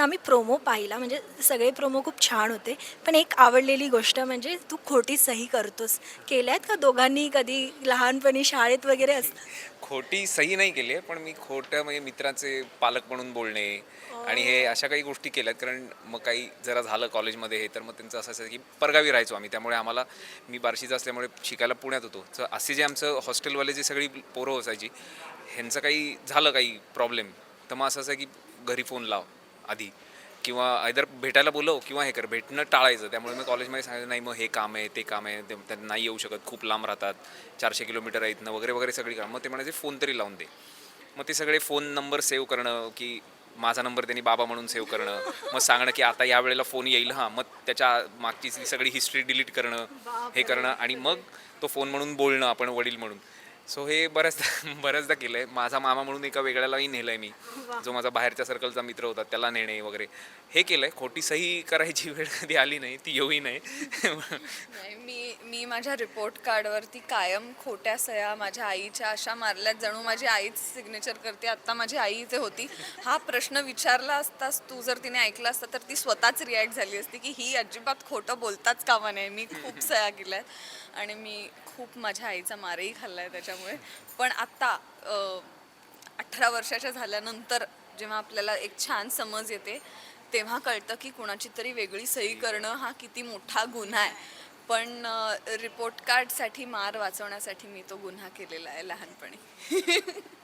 आम्ही प्रोमो पाहिला. म्हणजे सगळे प्रोमो खूप छान होते. पण एक आवडलेली गोष्ट म्हणजे तू खोटी सही करतोस. केल्यात का दोघांनी कधी लहानपणी शाळेत वगैरे असतात खोटी सही नाही केली आहे. पण मी खोटं म्हणजे मित्राचे पालक म्हणून बोलणे आणि हे अशा काही गोष्टी केल्यात. कारण मग काही जरा झालं कॉलेजमध्ये हे तर मग त्यांचं असं असायचं की परगावी राहायचो आम्ही. त्यामुळे आम्हाला मी बार्शीचं असल्यामुळे शिकायला पुण्यात होतो. तर असे जे आमचं हॉस्टेलवाले जे सगळी पोरं असायची ह्यांचं काही झालं काही प्रॉब्लेम तर मग असं असं की घरी फोन लाव. आधी. किंवा आयदर भेटायला बोलव किंवा हे कर भेटणं टाळायचं. त्यामुळे मी कॉलेजमध्ये सांगितलं नाही मग हे काम आहे ते काम आहे ते नाही येऊ शकत खूप लांब राहतात चारशे किलोमीटर आहेत ना वगैरे वगैरे सगळी काम. मग ते म्हणायचे फोन तरी लावून दे. मग ते सगळे फोन नंबर सेव्ह करणं की माझा नंबर त्यांनी बाबा म्हणून सेव्ह करणं मग सांगणं की आता या वेळेला फोन येईल हां मग त्याच्या मागची सगळी हिस्ट्री डिलीट करणं हे करणं आणि मग तो फोन म्हणून बोलणं आपण वडील म्हणून. सो हे बऱ्याचदा बऱ्याचदा केलं आहे माझा मामा म्हणून एका वेगळ्यालाही नेलं आहे मी जो माझा बाहेरच्या सर्कलचा मित्र होता त्याला नेणे वगैरे. हे केलं आहे खोटी सही करायची वेळ कधी आली नाही ती येऊही नाही. नाही, मी मी माझ्या रिपोर्ट कार्डवरती कायम खोट्या सया माझ्या आईच्या अशा मारल्यात. जणू माझी आईच सिग्नेचर करते आत्ता माझी आई इथे होती. हा प्रश्न विचारला असतास तू जर तिने ऐकला असता तर ती स्वतःच रिॲक्ट झाली असती की ही अजिबात खोटं बोलताच कामा नये. मी खूप सया केल्या आहेत आणि मी खूप माझ्या आईचा मारही खाल्ला आहे त्याच्यामुळे. पण आत्ता अठरा वर्षाच्या झाल्यानंतर जेव्हा आपल्याला एक छान समज येते तेव्हा कळतं की कुणाची तरी वेगळी सही करणं हा किती मोठा गुन्हा आहे. पण रिपोर्ट कार्डसाठी मार वाचवण्यासाठी मी तो गुन्हा केलेला आहे लहानपणी.